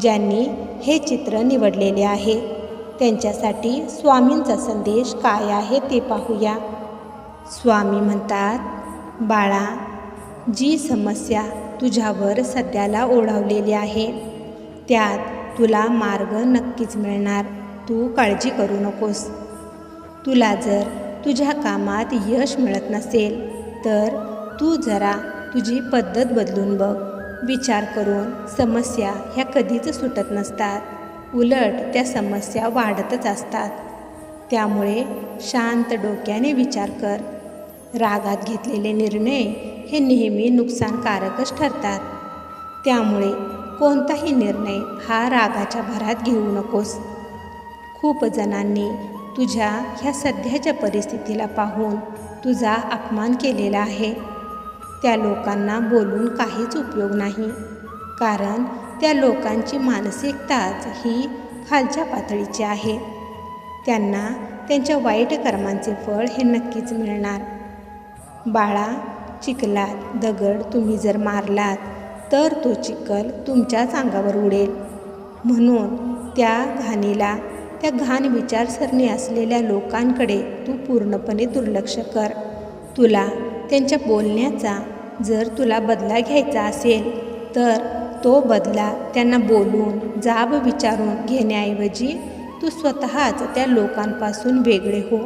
ज्यांनी हे चित्र निवडलेले आहे. त्यांच्यासाठी स्वामींचा संदेश काय आहे ते पाहूया. स्वामी म्हणतात बाळा जी समस्या तुझ्यावर सध्याला ओढावलेली आहे त्यात तुला मार्ग नक्कीच मिळणार. तू काळजी करू नकोस. तुला जर तुझ्या कामात यश मिळत नसेल तर तू जरा तुझी पद्धत बदलून बघ. विचार करून समस्या ह्या कधीच सुटत नसतात. उलट त्या समस्या वाढतच असतात. त्यामुळे शांत डोक्याने विचार कर. रागात घेतलेले निर्णय हे नेहमी नुकसानकारकच ठरतात. त्यामुळे कोणताही निर्णय हा रागाच्या भरात घेऊ नकोस. खूप जणांनी तुझ्या ह्या सध्याच्या परिस्थितीला पाहून तुझा अपमान केलेला आहे. त्या लोकांना बोलून काहीच उपयोग नाही. कारण त्या लोकांची मानसिकताच ही खालच्या पातळीची आहे. त्यांना त्यांच्या वाईट कर्मांचे फळ हे नक्कीच मिळणार. बाळा चिखलात दगड तुम्ही जर मारलात तर तो चिखल तुमच्याच अंगावर उडेल. म्हणून त्या घाणीला त्या घाण विचारसरणी असलेल्या लोकांकडे तू पूर्णपणे दुर्लक्ष कर. तुला त्यांच्या बोलण्याचा जर तुला बदला घ्यायचा असेल तर तो बदला त्यांना बोलून जाब विचारून घेण्याऐवजी तू स्वतःच त्या लोकांपासून वेगळे हो.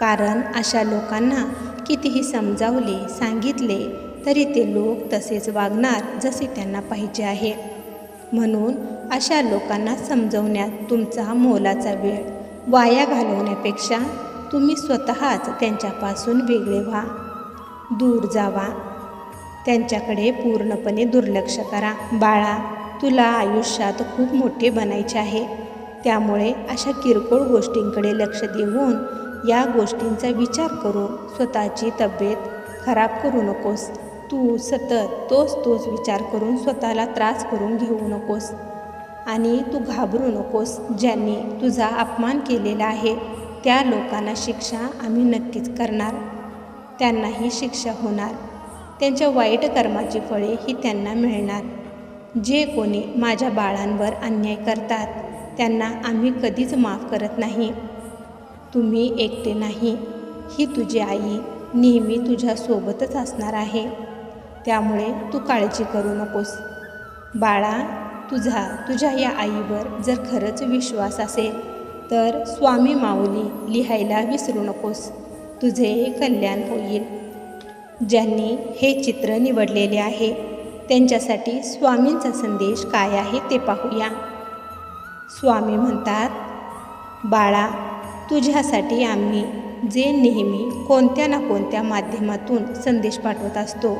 कारण अशा लोकांना कितीही समजावले सांगितले तरी ते लोक तसेच वागणार जसे त्यांना पाहिजे आहे. म्हणून अशा लोकांना समजवण्यात तुमचा मोलाचा वेळ. वाया घालवण्यापेक्षा तुम्ही स्वतःच त्यांच्यापासून वेगळे व्हा. दूर जावा. त्यांच्याकडे पूर्णपणे दुर्लक्ष करा. बाळा तुला आयुष्यात खूप मोठे बनायचे आहे. त्यामुळे अशा किरकोळ गोष्टींकडे लक्ष देऊन या गोष्टींचा विचार करून स्वतःची तब्येत खराब करू नकोस. तू सतत तोच तोच विचार करून स्वतःला त्रास करून घेऊ नकोस. आणि तू घाबरू नकोस. ज्यांनी तुझा अपमान केलेला आहे त्या लोकांना शिक्षा आम्ही नक्कीच करणार. त्यांनाही शिक्षा होणार. त्यांच्या वाईट कर्माची फळे ही त्यांना मिळणार. जे कोणी माझ्या बाळांवर अन्याय करतात त्यांना आम्ही कधीच माफ करत नाही. तुम्ही एकटे नाही. ही तुझी आई नेहमी तुझ्यासोबतच असणार आहे. त्यामुळे तू काळजी करू नकोस. बाळा तुझा तुझ्या या आईवर जर खरंच विश्वास असेल तर स्वामी माऊली लिहायला विसरू नकोस. तुझे कल्याण होईल. ज्यांनी हे चित्र निवडलेले आहे त्यांच्यासाठी स्वामींचा संदेश काय आहे ते पाहूया. स्वामी म्हणतात बाळा तुझ्यासाठी आम्ही जे नेहमी कोणत्या ना कोणत्या माध्यमातून संदेश पाठवत असतो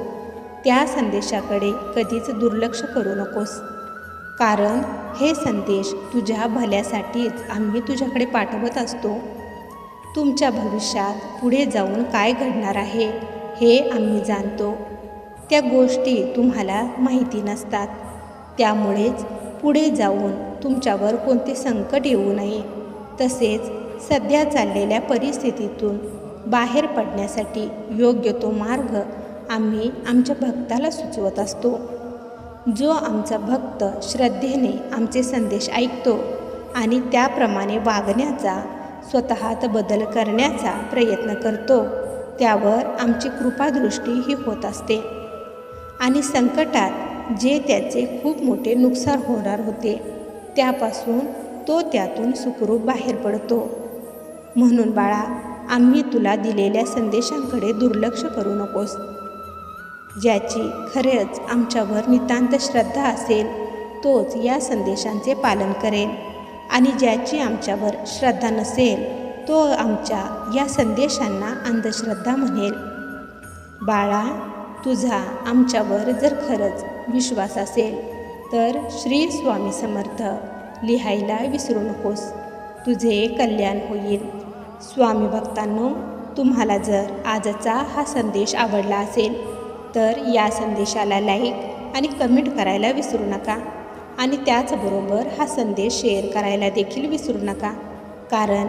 त्या संदेशाकडे कधीच दुर्लक्ष करू नकोस. कारण हे संदेश तुझ्या भल्यासाठीच आम्ही तुझ्याकडे पाठवत असतो. तुमच्या भविष्यात पुढे जाऊन काय घडणार आहे हे आम्ही जाणतो. त्या गोष्टी तुम्हाला माहिती नसतात. त्यामुळेच पुढे जाऊन तुमच्यावर कोणते संकट येऊ नये. तसेच सध्या चाललेल्या परिस्थितीतून बाहेर पडण्यासाठी योग्य तो मार्ग आम्ही आमच्या भक्ताला सुचवत असतो. जो आमचा भक्त श्रद्धेने आमचे संदेश ऐकतो आणि त्याप्रमाणे वागण्याचा स्वतःत बदल करण्याचा प्रयत्न करतो. त्यावर आमची कृपादृष्टी ही होत असते. आणि संकटात जे त्याचे खूप मोठे नुकसान होणार होते त्यापासून तो त्यातून सुखरूप बाहेर पडतो. म्हणून बाळा आम्ही तुला दिलेल्या संदेशांकडे दुर्लक्ष करू नकोस. ज्याची खरेच आमच्यावर नितांत श्रद्धा असेल तोच या संदेशांचे पालन करेल. आणि ज्याची आमच्यावर श्रद्धा नसेल तो आमच्या या संदेशांना अंधश्रद्धा म्हणेल. बाळा तुझा आमच्यावर जर खरंच विश्वास असेल तर श्री स्वामी समर्थ लिहायला विसरू नकोस. तुझे कल्याण होईल. स्वामी भक्तांनो तुम्हाला जर आजचा हा संदेश आवडला असेल तर या संदेशाला लाईक आणि कमेंट करायला विसरू नका. आणि त्याचबरोबर हा संदेश शेअर करायला देखील विसरू नका. कारण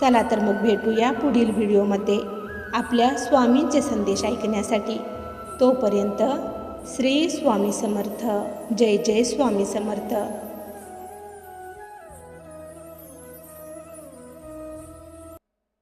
चला तर मग भेटूया पुढील व्हिडिओमध्ये. आपल्या स्वामींचे संदेश ऐकण्यासाठी. तोपर्यंत श्री स्वामी समर्थ. जय जय स्वामी समर्थ.